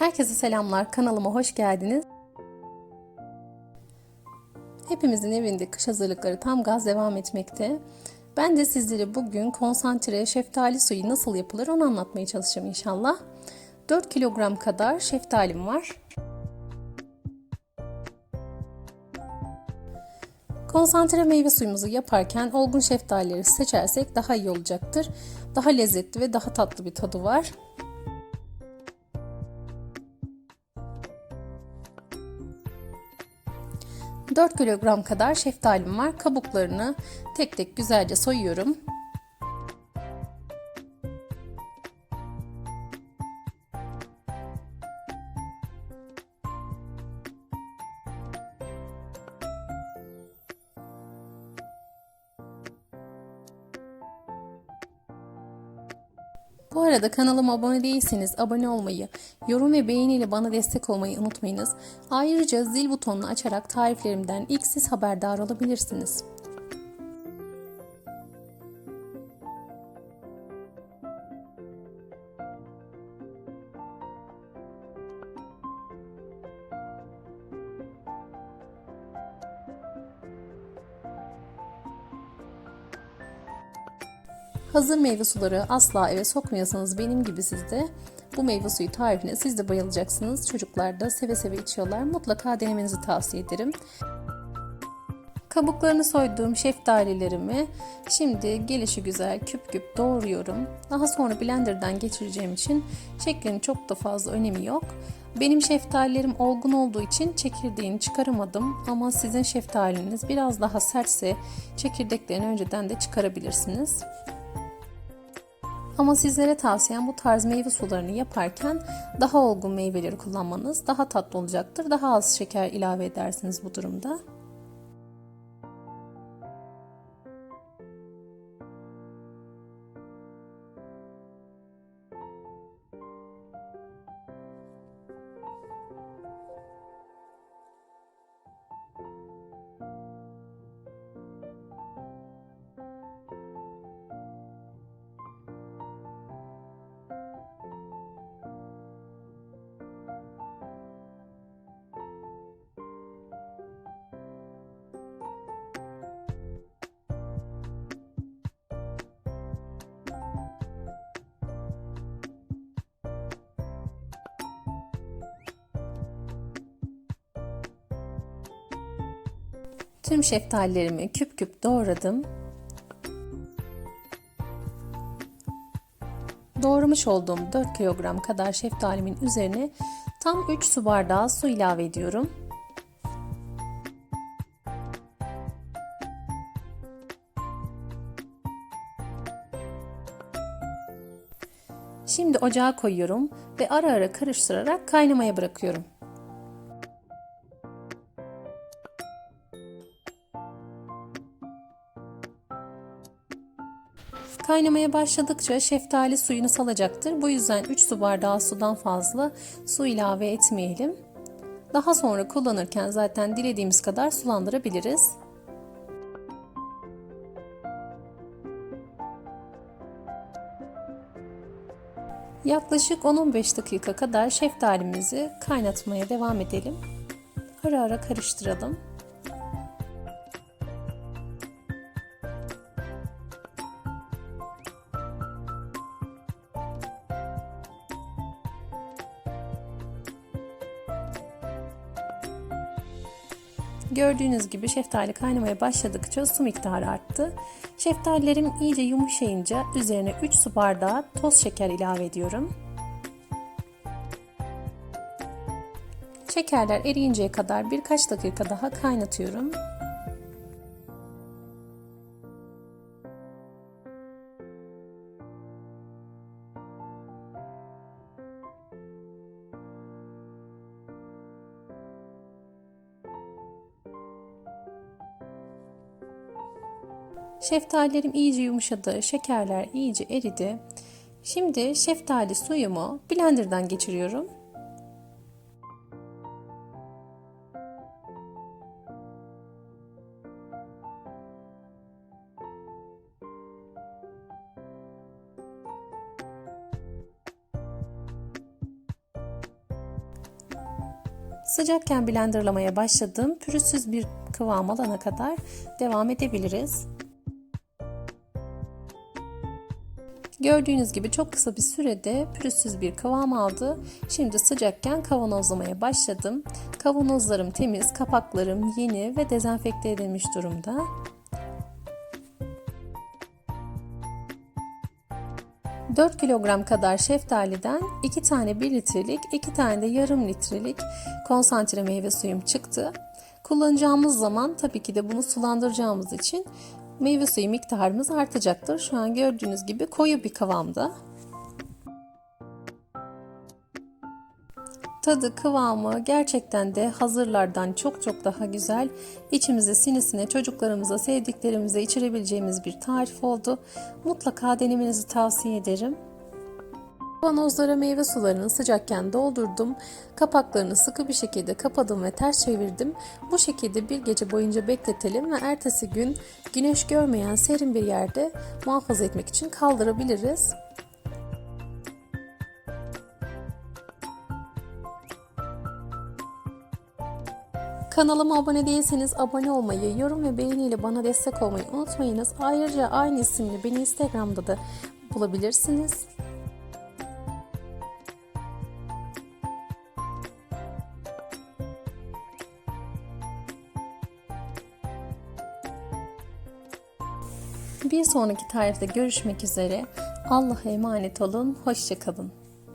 Herkese selamlar. Kanalıma hoş geldiniz. Hepimizin evinde kış hazırlıkları tam gaz devam etmekte. Ben de sizlere bugün konsantre şeftali suyu nasıl yapılır onu anlatmaya çalışacağım inşallah. 4 kilogram kadar şeftalim var. Konsantre meyve suyumuzu yaparken olgun şeftalileri seçersek daha iyi olacaktır. Daha lezzetli ve daha tatlı bir tadı var. ...4 kilogram kadar şeftalim var. Kabuklarını tek tek güzelce soyuyorum. Bu arada kanalıma abone değilseniz abone olmayı, yorum ve beğeniyle bana destek olmayı unutmayınız. Ayrıca zil butonunu açarak tariflerimden ilk siz haberdar olabilirsiniz. Hazır meyve suları asla eve sokmuyorsanız benim gibi siz de bu meyve suyu tarifine siz de bayılacaksınız. Çocuklar da seve seve içiyorlar. Mutlaka denemenizi tavsiye ederim. Kabuklarını soyduğum şeftalilerimi şimdi gelişi güzel küp küp doğruyorum. Daha sonra blenderdan geçireceğim için şeklinin çok da fazla önemi yok. Benim şeftalilerim olgun olduğu için çekirdeğini çıkaramadım ama sizin şeftaliniz biraz daha sertse çekirdeklerini önceden de çıkarabilirsiniz. Ama sizlere tavsiyem bu tarz meyve sularını yaparken daha olgun meyveleri kullanmanız daha tatlı olacaktır. Daha az şeker ilave edersiniz bu durumda. Tüm şeftalilerimi küp küp doğradım. Doğramış olduğum 4 kilogram kadar şeftalimin üzerine tam 3 su bardağı su ilave ediyorum. Şimdi ocağa koyuyorum ve ara ara karıştırarak kaynamaya bırakıyorum. Kaynamaya başladıkça şeftali suyunu salacaktır. Bu yüzden 3 su bardağı sudan fazla su ilave etmeyelim. Daha sonra kullanırken zaten dilediğimiz kadar sulandırabiliriz. Yaklaşık 10-15 dakika kadar şeftalimizi kaynatmaya devam edelim. Ara ara karıştıralım. Gördüğünüz gibi şeftali kaynamaya başladıkça su miktarı arttı. Şeftalilerim iyice yumuşayınca üzerine 3 su bardağı toz şeker ilave ediyorum. Şekerler eriyinceye kadar birkaç dakika daha kaynatıyorum. Şeftalilerim iyice yumuşadı, şekerler iyice eridi. Şimdi şeftali suyumu blenderdan geçiriyorum. Sıcakken blenderlamaya başladım. Pürüzsüz bir kıvam alana kadar devam edebiliriz. Gördüğünüz gibi çok kısa bir sürede pürüzsüz bir kıvam aldı. Şimdi sıcakken kavanozlamaya başladım. Kavanozlarım temiz, kapaklarım yeni ve dezenfekte edilmiş durumda. ...4 kilogram kadar şeftaliden 2 tane 1 litrelik, 2 tane de yarım litrelik konsantre meyve suyum çıktı. Kullanacağımız zaman tabii ki de bunu sulandıracağımız için meyve suyu miktarımız artacaktır. Şu an gördüğünüz gibi koyu bir kıvamda. Tadı, kıvamı gerçekten de hazırlardan çok çok daha güzel. İçimize, sinesine, çocuklarımıza, sevdiklerimize içirebileceğimiz bir tarif oldu. Mutlaka denemenizi tavsiye ederim. Kavanozlara meyve sularını sıcakken doldurdum. Kapaklarını sıkı bir şekilde kapadım ve ters çevirdim. Bu şekilde bir gece boyunca bekletelim ve ertesi gün güneş görmeyen serin bir yerde muhafaza etmek için kaldırabiliriz. Kanalıma abone değilseniz abone olmayı, yorum ve beğeniyle bana destek olmayı unutmayınız. Ayrıca aynı isimle beni Instagram'da da bulabilirsiniz. Bir sonraki tarifte görüşmek üzere. Allah'a emanet olun. Hoşçakalın.